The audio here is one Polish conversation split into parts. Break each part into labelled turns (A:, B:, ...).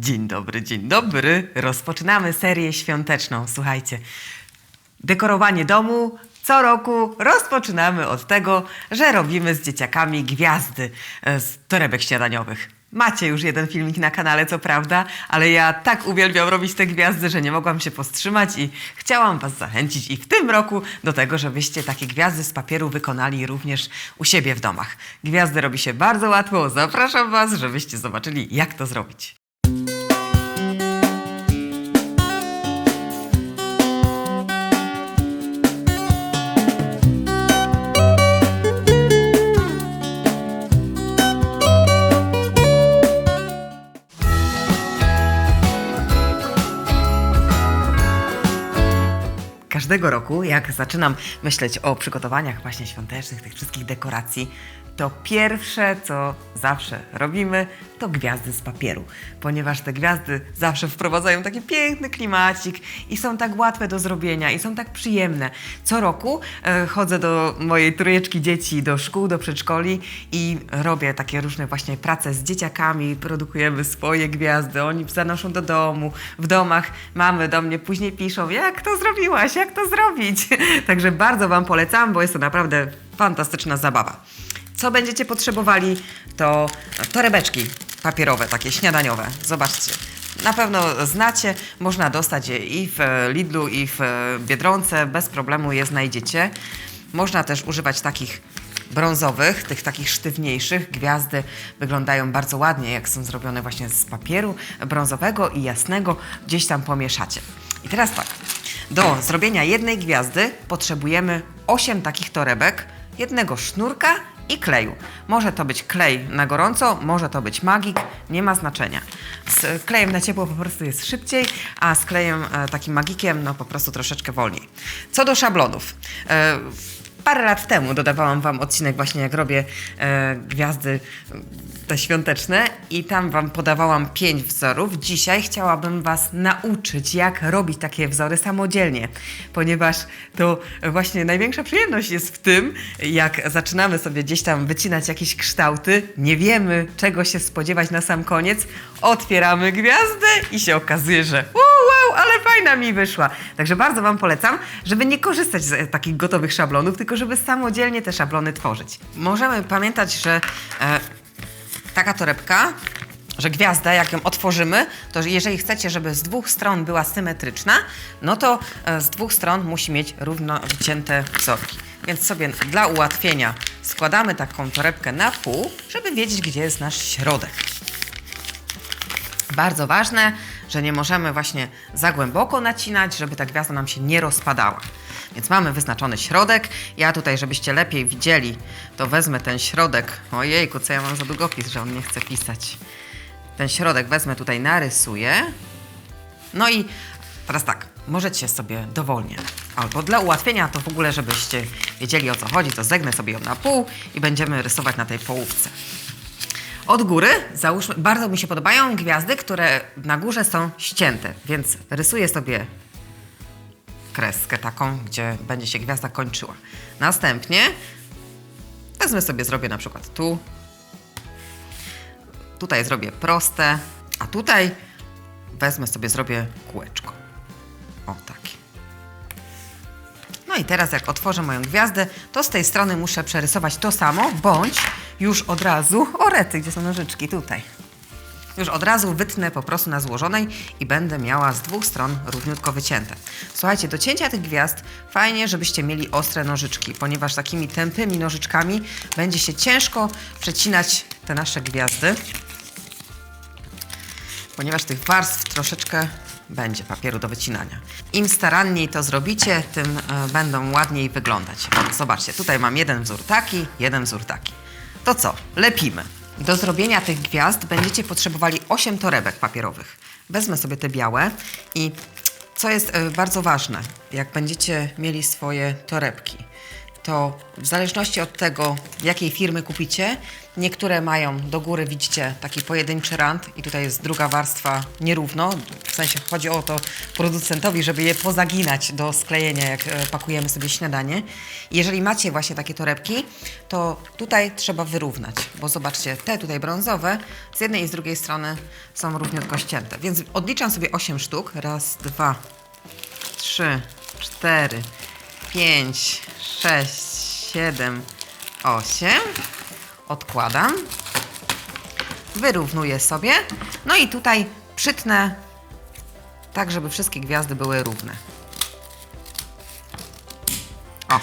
A: Dzień dobry, dzień dobry. Rozpoczynamy serię świąteczną. Słuchajcie, dekorowanie domu co roku rozpoczynamy od tego, że robimy z dzieciakami gwiazdy e, z torebek śniadaniowych. Macie już jeden filmik na kanale, co prawda, ale ja tak uwielbiam robić te gwiazdy, że nie mogłam się powstrzymać i chciałam Was zachęcić i w tym roku do tego, żebyście takie gwiazdy z papieru wykonali również u siebie w domach. Gwiazdy robi się bardzo łatwo. Zapraszam Was, żebyście zobaczyli, jak to zrobić. Każdego roku, jak zaczynam myśleć o przygotowaniach właśnie świątecznych, tych wszystkich dekoracji, to pierwsze, co zawsze robimy, to gwiazdy z papieru. Ponieważ te gwiazdy zawsze wprowadzają taki piękny klimacik i są tak łatwe do zrobienia i są tak przyjemne. Co roku e, chodzę do mojej trójeczki dzieci do szkół, do przedszkoli i robię takie różne właśnie prace z dzieciakami, produkujemy swoje gwiazdy, oni zanoszą do domu, w domach mamy do mnie później piszą, jak to zrobiłaś, jak to zrobić. Także bardzo Wam polecam, bo jest to naprawdę fantastyczna zabawa. Co będziecie potrzebowali, to torebeczki papierowe, takie śniadaniowe. Zobaczcie. Na pewno znacie, można dostać je i w Lidlu, i w Biedronce, bez problemu je znajdziecie. Można też używać takich brązowych, tych takich sztywniejszych. Gwiazdy wyglądają bardzo ładnie, jak są zrobione właśnie z papieru brązowego i jasnego. Gdzieś tam pomieszacie. I teraz tak, do zrobienia jednej gwiazdy potrzebujemy 8 takich torebek, jednego sznurka i kleju. Może to być klej na gorąco, może to być magik, nie ma znaczenia. Z klejem na ciepło po prostu jest szybciej, a z klejem e, takim magikiem no po prostu troszeczkę wolniej. Co do szablonów. Parę lat temu dodawałam Wam odcinek właśnie jak robię e, gwiazdy e, te świąteczne i tam Wam podawałam pięć wzorów. Dzisiaj chciałabym Was nauczyć, jak robić takie wzory samodzielnie, ponieważ to właśnie największa przyjemność jest w tym, jak zaczynamy sobie gdzieś tam wycinać jakieś kształty, nie wiemy czego się spodziewać na sam koniec, otwieramy gwiazdę i się okazuje, że ale fajna mi wyszła. Także bardzo Wam polecam, żeby nie korzystać z e, takich gotowych szablonów, tylko żeby samodzielnie te szablony tworzyć. Możemy pamiętać, że e, taka torebka, że gwiazda, jak ją otworzymy, to jeżeli chcecie, żeby z dwóch stron była symetryczna, no to e, z dwóch stron musi mieć równo wycięte wzorki. Więc sobie dla ułatwienia składamy taką torebkę na pół, żeby wiedzieć, gdzie jest nasz środek. Bardzo ważne, że nie możemy właśnie za głęboko nacinać, żeby ta gwiazda nam się nie rozpadała. Więc mamy wyznaczony środek. Ja tutaj, żebyście lepiej widzieli, to wezmę ten środek. Ojejku, co ja mam za długopis, że on nie chce pisać. Ten środek wezmę tutaj, narysuję. No i teraz tak, możecie sobie dowolnie, albo dla ułatwienia, to w ogóle, żebyście wiedzieli o co chodzi, to zegnę sobie ją na pół i będziemy rysować na tej połówce. Od góry, załóżmy, bardzo mi się podobają gwiazdy, które na górze są ścięte, więc rysuję sobie kreskę taką, gdzie będzie się gwiazda kończyła. Następnie wezmę sobie, zrobię na przykład tu. Tutaj zrobię proste, a tutaj wezmę sobie, zrobię kółeczko. O, takie. No i teraz jak otworzę moją gwiazdę, to z tej strony muszę przerysować to samo, bądź już od razu, o rety, gdzie są nożyczki, tutaj. Już od razu wytnę po prostu na złożonej i będę miała z dwóch stron równiutko wycięte. Słuchajcie, do cięcia tych gwiazd fajnie, żebyście mieli ostre nożyczki, ponieważ takimi tępymi nożyczkami będzie się ciężko przecinać te nasze gwiazdy, ponieważ tych warstw troszeczkę będzie papieru do wycinania. Im staranniej to zrobicie, tym e, będą ładniej wyglądać. Zobaczcie, tutaj mam jeden wzór taki, jeden wzór taki. To co? Lepimy. Do zrobienia tych gwiazd będziecie potrzebowali 8 torebek papierowych. Wezmę sobie te białe i co jest e, bardzo ważne, jak będziecie mieli swoje torebki, to w zależności od tego, jakiej firmy kupicie, niektóre mają do góry, widzicie, taki pojedynczy rand i tutaj jest druga warstwa nierówno. W sensie chodzi o to producentowi, żeby je pozaginać do sklejenia, jak e, pakujemy sobie śniadanie. Jeżeli macie właśnie takie torebki, to tutaj trzeba wyrównać, bo zobaczcie, te tutaj brązowe z jednej i z drugiej strony są równiutko ścięte. Więc odliczam sobie 8 sztuk. Raz, dwa, trzy, cztery, pięć, sześć, siedem, osiem. Odkładam. Wyrównuję sobie. No i tutaj przytnę tak, żeby wszystkie gwiazdy były równe. O.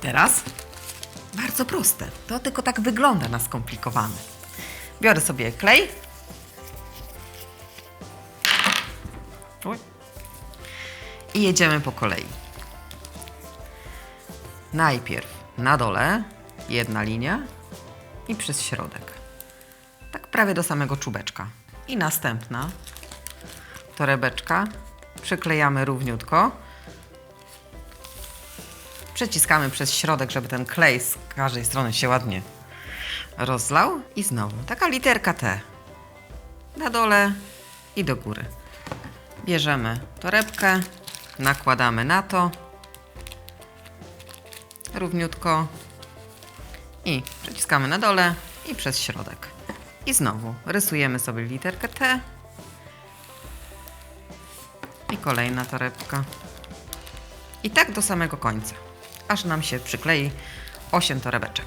A: Teraz bardzo proste. To tylko tak wygląda na skomplikowane. Biorę sobie klej. I jedziemy po kolei. Najpierw na dole jedna linia i przez środek. Tak prawie do samego czubeczka. I następna torebeczka. Przyklejamy równiutko. Przeciskamy przez środek, żeby ten klej z każdej strony się ładnie rozlał. I znowu taka literka T. Na dole i do góry. Bierzemy torebkę, nakładamy na to równiutko i przyciskamy na dole i przez środek. I znowu rysujemy sobie literkę T i kolejna torebka. I tak do samego końca, aż nam się przyklei 8 torebeczek.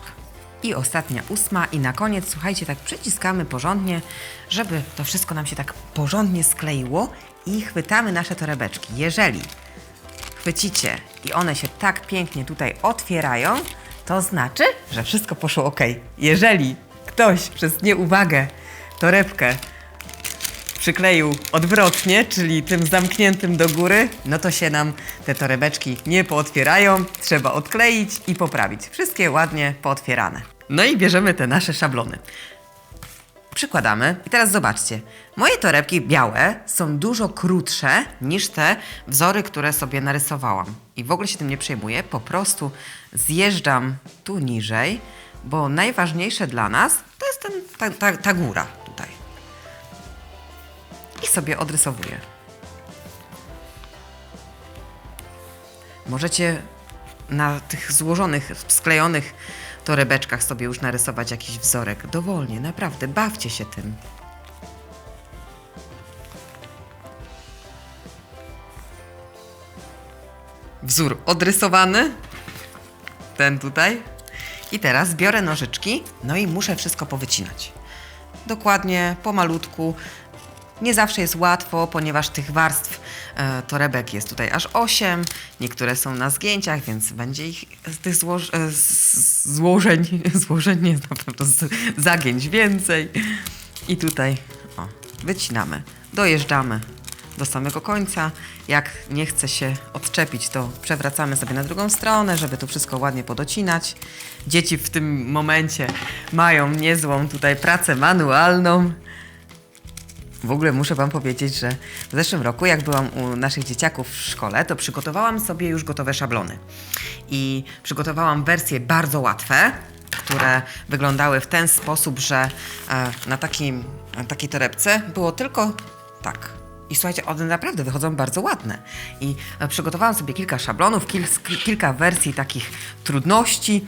A: I ostatnia ósma i na koniec, słuchajcie, tak przyciskamy porządnie, żeby to wszystko nam się tak porządnie skleiło i chwytamy nasze torebeczki. Jeżeli chwycicie i one się tak pięknie tutaj otwierają, to znaczy, że wszystko poszło ok. Jeżeli ktoś przez nieuwagę torebkę przykleił odwrotnie, czyli tym zamkniętym do góry, no to się nam te torebeczki nie pootwierają. Trzeba odkleić i poprawić. Wszystkie ładnie pootwierane. No i bierzemy te nasze szablony. Przykładamy i teraz zobaczcie. Moje torebki białe są dużo krótsze niż te wzory, które sobie narysowałam. I w ogóle się tym nie przejmuję, po prostu zjeżdżam tu niżej, bo najważniejsze dla nas to jest ten, ta, ta, ta góra tutaj. I sobie odrysowuję. Możecie na tych złożonych, sklejonych torebeczkach sobie już narysować jakiś wzorek. Dowolnie, naprawdę, bawcie się tym. Wzór odrysowany. Ten tutaj. I teraz biorę nożyczki, no i muszę wszystko powycinać. Dokładnie, pomalutku. Nie zawsze jest łatwo, ponieważ tych warstw e, torebek jest tutaj aż 8. Niektóre są na zgięciach, więc będzie ich z tych złoż, e, z, złożeń, złożeń nie na pewno z, zagięć więcej. I tutaj o, wycinamy, dojeżdżamy do samego końca. Jak nie chce się odczepić, to przewracamy sobie na drugą stronę, żeby tu wszystko ładnie podocinać. Dzieci w tym momencie mają niezłą tutaj pracę manualną. W ogóle muszę Wam powiedzieć, że w zeszłym roku, jak byłam u naszych dzieciaków w szkole, to przygotowałam sobie już gotowe szablony. I przygotowałam wersje bardzo łatwe, które wyglądały w ten sposób, że e, na takim, na takiej torebce było tylko tak. I słuchajcie, one naprawdę wychodzą bardzo ładne. I e, przygotowałam sobie kilka szablonów, kil, kilka wersji takich trudności.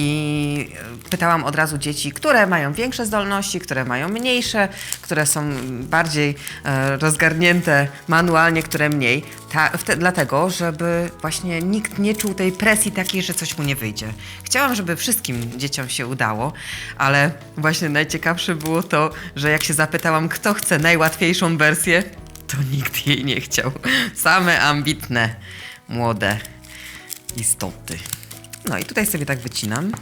A: I pytałam od razu dzieci, które mają większe zdolności, które mają mniejsze, które są bardziej e, rozgarnięte manualnie, które mniej. Ta, wte, dlatego, żeby właśnie nikt nie czuł tej presji takiej, że coś mu nie wyjdzie. Chciałam, żeby wszystkim dzieciom się udało, ale właśnie najciekawsze było to, że jak się zapytałam, kto chce najłatwiejszą wersję, to nikt jej nie chciał. Same ambitne, młode istoty. No i tutaj sobie tak wycinam.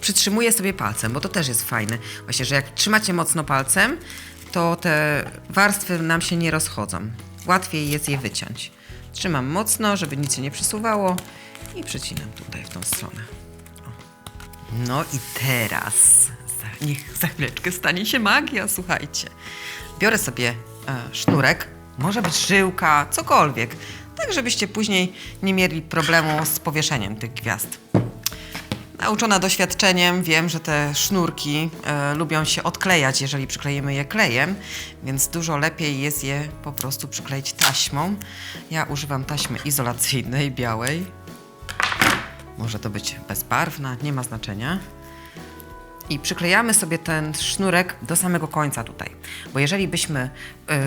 A: Przytrzymuję sobie palcem, bo to też jest fajne. Właśnie, że jak trzymacie mocno palcem, to te warstwy nam się nie rozchodzą. Łatwiej jest je wyciąć. Trzymam mocno, żeby nic się nie przesuwało i przycinam tutaj w tą stronę. O. No i teraz, niech za chwileczkę stanie się magia, słuchajcie. Biorę sobie e, sznurek, może być żyłka, cokolwiek. Tak żebyście później nie mieli problemu z powieszeniem tych gwiazd. Nauczona doświadczeniem, wiem, że te sznurki e, lubią się odklejać, jeżeli przykleimy je klejem, więc dużo lepiej jest je po prostu przykleić taśmą. Ja używam taśmy izolacyjnej, białej. Może to być bezbarwna, nie ma znaczenia. I przyklejamy sobie ten sznurek do samego końca tutaj. Bo jeżeli byśmy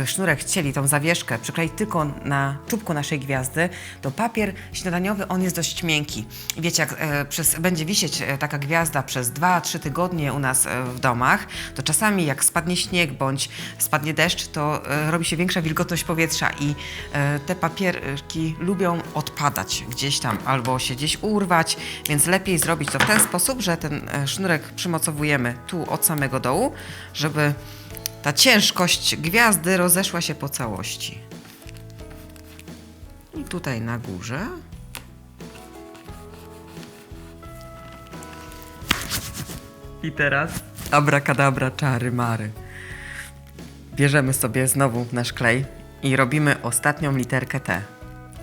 A: y, sznurek chcieli, tą zawieszkę przykleić tylko na czubku naszej gwiazdy, to papier śniadaniowy, on jest dość miękki. Wiecie, jak e, przez, będzie wisieć e, taka gwiazda przez 2-3 tygodnie u nas e, w domach, to czasami jak spadnie śnieg bądź spadnie deszcz, to e, robi się większa wilgotność powietrza i e, te papierki lubią odpadać gdzieś tam albo się gdzieś urwać, więc lepiej zrobić to w ten sposób, że ten e, sznurek tu od samego dołu, żeby ta ciężkość gwiazdy rozeszła się po całości. I tutaj na górze. I teraz abracadabra, czary, mary. Bierzemy sobie znowu nasz klej i robimy ostatnią literkę T.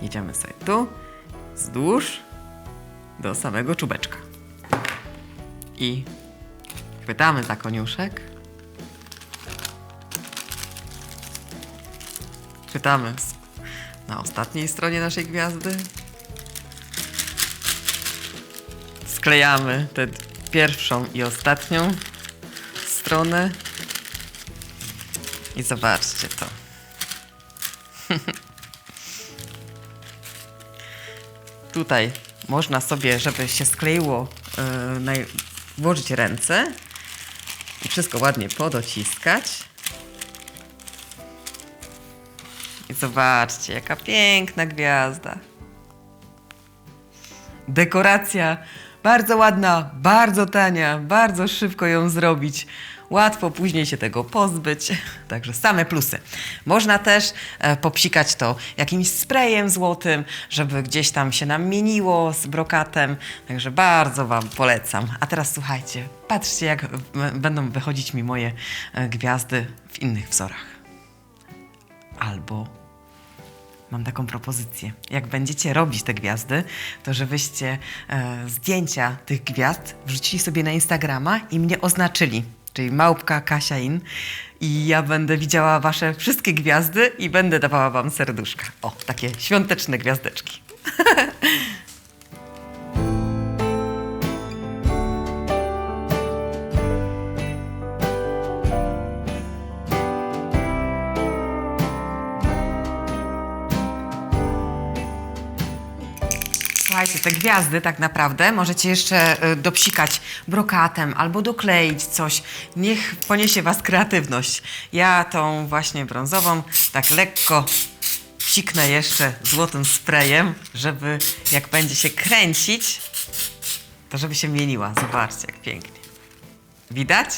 A: Idziemy sobie tu, wzdłuż, do samego czubeczka. I chwytamy za koniuszek. Chwytamy na ostatniej stronie naszej gwiazdy. Sklejamy tę pierwszą i ostatnią stronę. I zobaczcie to. Tutaj można sobie, żeby się skleiło, yy, włożyć ręce wszystko ładnie podociskać. I zobaczcie, jaka piękna gwiazda. Dekoracja bardzo ładna, bardzo tania, bardzo szybko ją zrobić. Łatwo później się tego pozbyć. Także same plusy. Można też e, popsikać to jakimś sprayem złotym, żeby gdzieś tam się nam mieniło z brokatem. Także bardzo Wam polecam. A teraz słuchajcie, patrzcie jak będą wychodzić mi moje e, gwiazdy w innych wzorach. Albo Mam taką propozycję. Jak będziecie robić te gwiazdy, to żebyście e, zdjęcia tych gwiazd wrzucili sobie na Instagrama i mnie oznaczyli. Czyli małpka Kasia In. I ja będę widziała wasze wszystkie gwiazdy i będę dawała wam serduszka. O, takie świąteczne gwiazdeczki. te gwiazdy tak naprawdę możecie jeszcze y, dopsikać brokatem albo dokleić coś. Niech poniesie was kreatywność. Ja tą właśnie brązową tak lekko psiknę jeszcze złotym sprayem, żeby jak będzie się kręcić, to żeby się mieniła. Zobaczcie, jak pięknie. Widać?